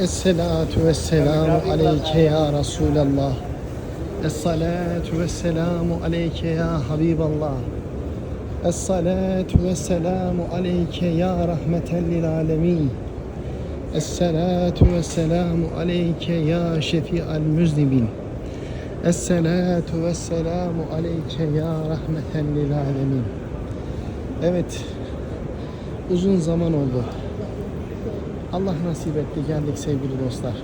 Esselatu vesselamu aleyke ya Resulallah. Esselatu vesselamu aleyke ya Habiballah. Esselatu vesselamu aleyke ya rahmeten lil alemin. Esselatu vesselamu aleyke ya şefi'al müznibin. Esselatu vesselamu aleyke ya rahmeten lil alemin. Evet, uzun zaman oldu. Allah nasip etti geldik sevgili dostlar.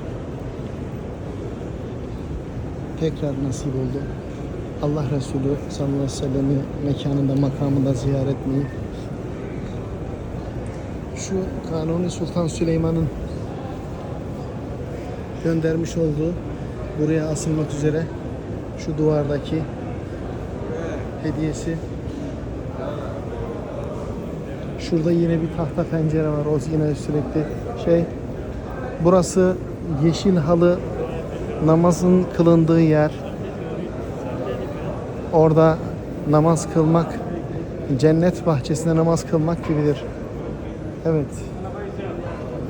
Tekrar nasip oldu. Allah Resulü sallallahu aleyhi ve sellem'i mekanında makamında ziyaret etmeyi. Şu Kanuni Sultan Süleyman'ın göndermiş olduğu buraya asılmak üzere şu duvardaki hediyesi Şurada yine bir tahta pencere var. O yine sürekli şey. Burası yeşil halı namazın kılındığı yer. Orada namaz kılmak cennet bahçesinde namaz kılmak gibidir. Evet.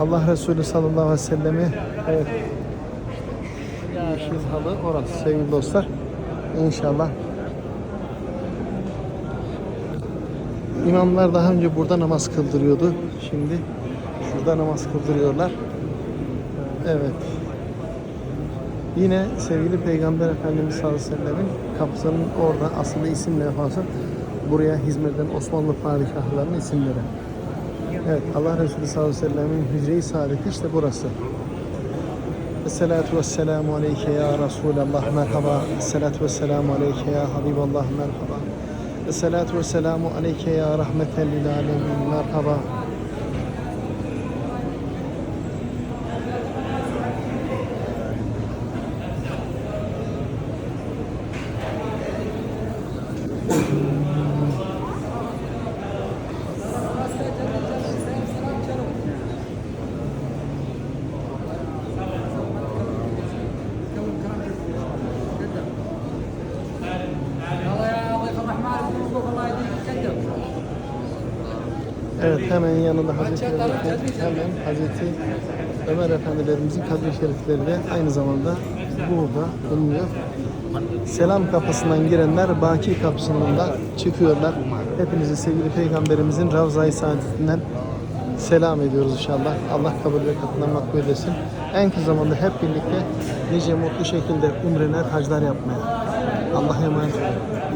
Allah Resulü sallallahu aleyhi ve sellemi evet. Yeşil halı orası sevgili dostlar. İnşallah İmamlar daha önce burada namaz kıldırıyordu. Şimdi şurada namaz kıldırıyorlar. Evet. Yine sevgili Peygamber Efendimiz sallallahu aleyhi ve sellemin kapısının orada asılı isim levhası. Buraya hizmet eden Osmanlı padişahlarının isimleri. Evet Allah Resulü sallallahu aleyhi ve sellemin hücre-i saadeti işte burası. Esselatu vesselamu aleyke ya Resulallah merhaba. Esselatu vesselamu aleyke ya Habiballah merhaba. Esselatu vesselamu aleyke ya rahmeten lil alemin Evet hemen yanında Hazreti Ömer, hemen Hazreti Ömer Efendilerimizin kabri şerifleri de aynı zamanda burada bulunuyor. Selam kapısından girenler Baki kapısından da çıkıyorlar. Hepinizi sevgili Peygamberimizin Ravza-i Saadetinden selam ediyoruz inşallah. Allah kabul ve katına makbul etsin. En kısa zamanda hep birlikte nice mutlu şekilde umreler, haclar yapmaya. Allah'a emanet olun.